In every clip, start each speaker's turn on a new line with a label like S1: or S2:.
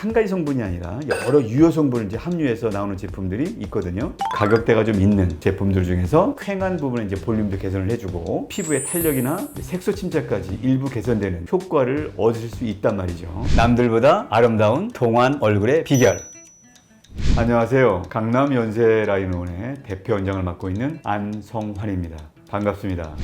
S1: 한 가지 성분이 아니라 여러 유효 성분을 이제 함유해서 나오는 제품들이 있거든요. 가격대가 좀 있는 제품들 중에서 쾌한 부분에 이제 볼륨도 개선을 해주고 피부의 탄력이나 색소 침착까지 일부 개선되는 효과를 얻으실 수 있단 말이죠. 남들보다 아름다운 동안 얼굴의 비결. 안녕하세요. 강남 연세 라인원의 대표 원장을 맡고 있는 안성환입니다. 반갑습니다.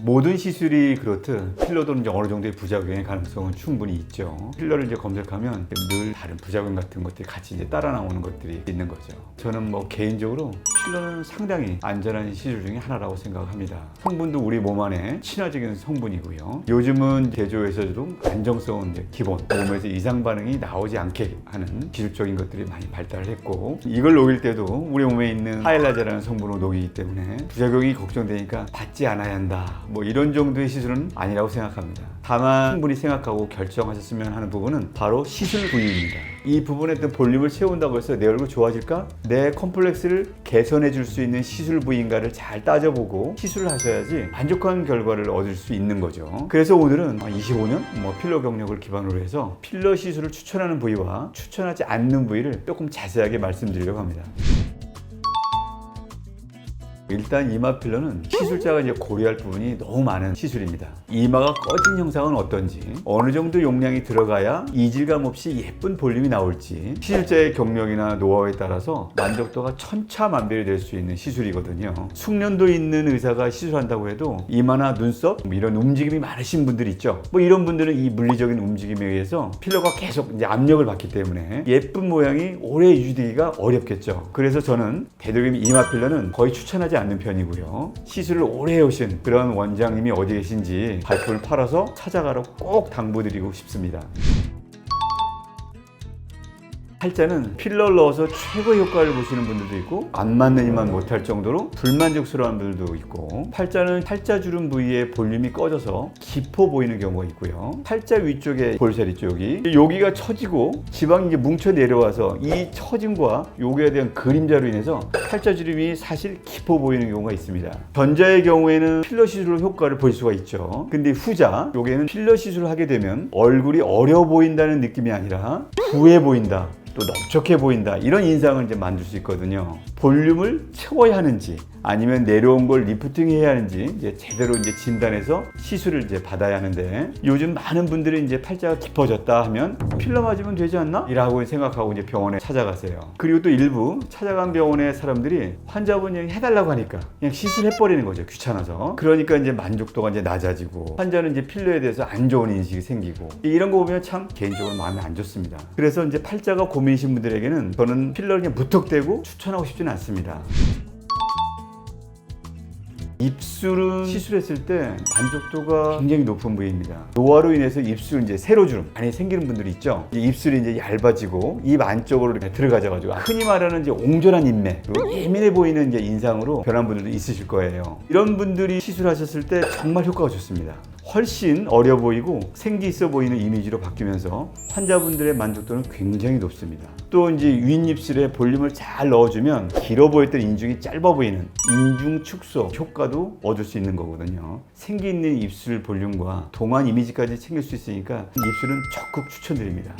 S1: 모든 시술이 그렇듯 필러도 이제 어느 정도의 부작용의 가능성은 충분히 있죠. 필러를 이제 검색하면 늘 다른 부작용 같은 것들이 같이 이제 따라 나오는 것들이 있는 거죠. 저는 뭐 개인적으로 필러는 상당히 안전한 시술 중에 하나라고 생각합니다. 성분도 우리 몸 안에 친화적인 성분이고요. 요즘은 제조에서도 안정성은 이제 기본, 몸에서 이상 반응이 나오지 않게 하는 기술적인 것들이 많이 발달을 했고 이걸 녹일 때도 우리 몸에 있는 하일라제라는 성분으로 녹이기 때문에 부작용이 걱정되니까 받지 않아야 한다. 뭐 이런 정도의 시술은 아니라고 생각합니다. 다만 충분히 생각하고 결정하셨으면 하는 부분은 바로 시술 부위입니다. 이 부분에 또 볼륨을 채운다고 해서 내 얼굴 좋아질까? 내 컴플렉스를 개선해 줄 수 있는 시술 부위인가를 잘 따져보고 시술을 하셔야지 만족한 결과를 얻을 수 있는 거죠. 그래서 오늘은 25년 뭐 필러 경력을 기반으로 해서 필러 시술을 추천하는 부위와 추천하지 않는 부위를 조금 자세하게 말씀드리려고 합니다. 일단 이마 필러는 시술자가 이제 고려할 부분이 너무 많은 시술입니다. 이마가 꺼진 형상은 어떤지, 어느 정도 용량이 들어가야 이질감 없이 예쁜 볼륨이 나올지, 시술자의 경력이나 노하우에 따라서 만족도가 천차만별이 될 수 있는 시술이거든요. 숙련도 있는 의사가 시술한다고 해도 이마나 눈썹 뭐 이런 움직임이 많으신 분들 있죠. 뭐 이런 분들은 이 물리적인 움직임에 의해서 필러가 계속 이제 압력을 받기 때문에 예쁜 모양이 오래 유지되기가 어렵겠죠. 그래서 저는 되도록이면 이마 필러는 거의 추천하지 않는 편이고요. 시술을 오래 해오신 그런 원장님이 어디 계신지 발품을 팔아서 찾아가라고 꼭 당부드리고 싶습니다. 팔자는 필러를 넣어서 최고의 효과를 보시는 분들도 있고 안 맞는 이만 못할 정도로 불만족스러운 분들도 있고 팔자는 팔자주름 부위에 볼륨이 꺼져서 깊어 보이는 경우가 있고요. 팔자 위쪽에 볼살이 쪽이 여기가 처지고 지방이 이제 뭉쳐 내려와서 이 처짐과 여기에 대한 그림자로 인해서 팔자주름이 사실 깊어 보이는 경우가 있습니다. 전자의 경우에는 필러 시술로 효과를 볼 수가 있죠. 근데 후자 여기에는 필러 시술을 하게 되면 얼굴이 어려 보인다는 느낌이 아니라 부해 보인다 또 넓적해 보인다 이런 인상을 이제 만들 수 있거든요. 볼륨을 채워야 하는지 아니면 내려온 걸 리프팅 해야 하는지 이제 제대로 이제 진단해서 시술을 이제 받아야 하는데 요즘 많은 분들이 이제 팔자가 깊어졌다 하면 필러 맞으면 되지 않나? 이라고 생각하고 이제 병원에 찾아가세요. 그리고 또 일부 찾아간 병원의 사람들이 환자분이 해달라고 하니까 그냥 시술해 버리는 거죠. 귀찮아서. 그러니까 이제 만족도가 이제 낮아지고 환자는 이제 필러에 대해서 안 좋은 인식이 생기고 이런 거 보면 참 개인적으로 마음에 안 좋습니다. 그래서 이제 팔자가 고민 이신 분들에게는 저는 필러를 그냥 무턱대고 추천하고 싶지는 않습니다. 입술은 시술했을 때 만족도가 굉장히 높은 부위입니다. 노화로 인해서 입술 이제 세로주름 많이 생기는 분들이 있죠. 이 입술이 이제 얇아지고 입 안쪽으로 이렇게 들어가져가지고 흔히 말하는 이제 옹졸한 인매 그리고 예민해 보이는 이제 인상으로 변한 분들도 있으실 거예요. 이런 분들이 시술하셨을 때 정말 효과가 좋습니다. 훨씬 어려 보이고 생기 있어 보이는 이미지로 바뀌면서 환자분들의 만족도는 굉장히 높습니다. 또 이제 윗입술에 볼륨을 잘 넣어주면 길어 보였던 인중이 짧아 보이는 인중 축소 효과도 얻을 수 있는 거거든요. 생기 있는 입술 볼륨과 동안 이미지까지 챙길 수 있으니까 입술은 적극 추천드립니다.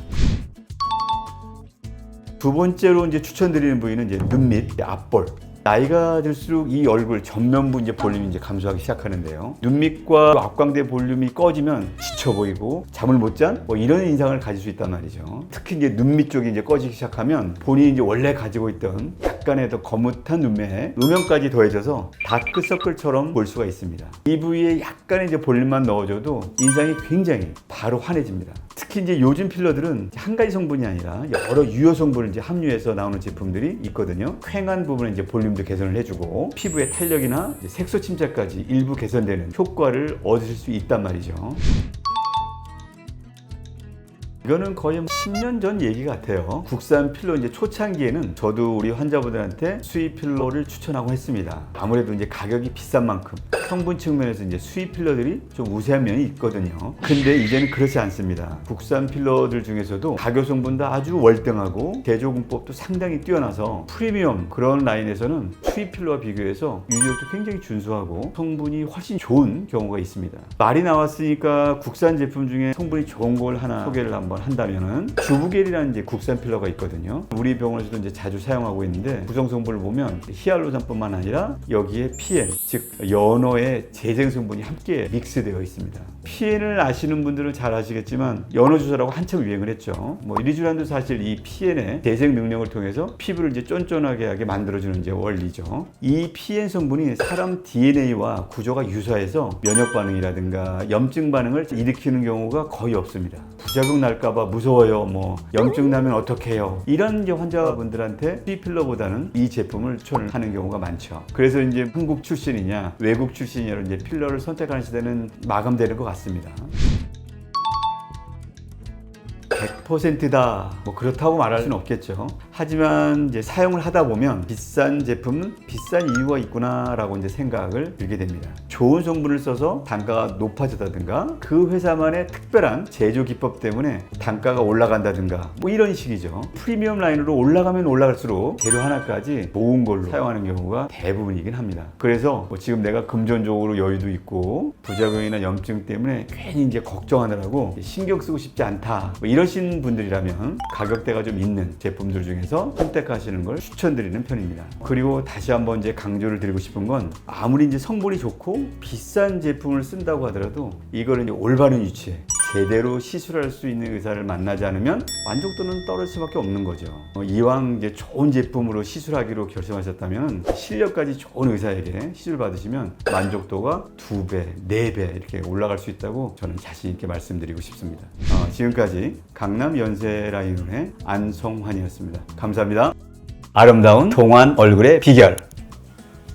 S1: 두 번째로 이제 추천드리는 부위는 이제 눈 밑 앞볼. 나이가 들수록 이 얼굴 전면부 이제 볼륨이 이제 감소하기 시작하는데요. 눈밑과 앞광대 볼륨이 꺼지면 지쳐 보이고 잠을 못 잔 뭐 이런 인상을 가질 수 있단 말이죠. 특히 이제 눈밑 쪽이 이제 꺼지기 시작하면 본인이 이제 원래 가지고 있던 약간의 더 거뭇한 눈매에 음영까지 더해져서 다크서클처럼 볼 수가 있습니다. 이 부위에 약간의 이제 볼륨만 넣어줘도 인상이 굉장히 바로 환해집니다. 특히 이제 요즘 필러들은 한 가지 성분이 아니라 여러 유효 성분을 이제 함유해서 나오는 제품들이 있거든요. 쾌한 부분에 이제 볼륨 도 개선을 해주고 피부의 탄력이나 색소 침착까지 일부 개선되는 효과를 얻으실 수 있단 말이죠. 이거는 거의 10년 전 얘기 같아요. 국산 필러 이제 초창기에는 저도 우리 환자분들한테 수입 필러를 추천하고 했습니다. 아무래도 이제 가격이 비싼 만큼 성분 측면에서 이제 수입 필러들이 좀 우세한 면이 있거든요. 근데 이제는 그렇지 않습니다. 국산 필러들 중에서도 가격 성분도 아주 월등하고 제조공법도 상당히 뛰어나서 프리미엄 그런 라인에서는 수입 필러와 비교해서 유지력도 굉장히 준수하고 성분이 훨씬 좋은 경우가 있습니다. 말이 나왔으니까 국산 제품 중에 성분이 좋은 걸 하나 소개를 한번 한번 한다면은 주부겔이라는 이제 국산 필러가 있거든요. 우리 병원에서도 이제 자주 사용하고 있는데 구성 성분을 보면 히알루론산뿐만 아니라 여기에 PN 즉 연어의 재생 성분이 함께 믹스되어 있습니다. PN을 아시는 분들은 잘 아시겠지만 연어 주사라고 한참 유행을 했죠. 뭐 리쥬란도 사실 이 PN의 재생 능력을 통해서 피부를 이제 쫀쫀하게 하게 만들어주는 이제 원리죠. 이 PN 성분이 사람 DNA와 구조가 유사해서 면역 반응이라든가 염증 반응을 일으키는 경우가 거의 없습니다. 부작용 날까 봐 무서워요. 뭐 염증 나면 어떡해요. 이런 이제 환자분들한테 C필러보다는 이 제품을 추천을 하는 경우가 많죠. 그래서 이제 한국 출신이냐 외국 출신이냐로 이제 필러를 선택하는 시대는 마감되는 것 같습니다. 100%다. 뭐 그렇다고 말할 수는 없겠죠. 하지만 이제 사용을 하다 보면 비싼 제품은 비싼 이유가 있구나라고 이제 생각을 들게 됩니다. 좋은 성분을 써서 단가가 높아졌다든가 그 회사만의 특별한 제조 기법 때문에 단가가 올라간다든가 뭐 이런 식이죠. 프리미엄 라인으로 올라가면 올라갈수록 재료 하나까지 좋은 걸로 사용하는 경우가 대부분이긴 합니다. 그래서 뭐 지금 내가 금전적으로 여유도 있고 부작용이나 염증 때문에 괜히 이제 걱정하느라고 신경 쓰고 싶지 않다. 뭐 이러신 분들이라면 가격대가 좀 있는 제품들 중에서 선택하시는 걸 추천드리는 편입니다. 그리고 다시 한번 이제 강조를 드리고 싶은 건 아무리 이제 성분이 좋고 비싼 제품을 쓴다고 하더라도 이제 올바른 위치에 제대로 시술할 수 있는 의사를 만나지 않으면 만족도는 떨어질 수밖에 없는 거죠. 어, 이왕 이제 좋은 제품으로 시술하기로 결정하셨다면 실력까지 좋은 의사에게 시술 받으시면 만족도가 두 배, 네 배 이렇게 올라갈 수 있다고 저는 자신 있게 말씀드리고 싶습니다. 어, 지금까지 강남 연세 라인의 안성환이었습니다. 감사합니다. 아름다운 동안 얼굴의 비결.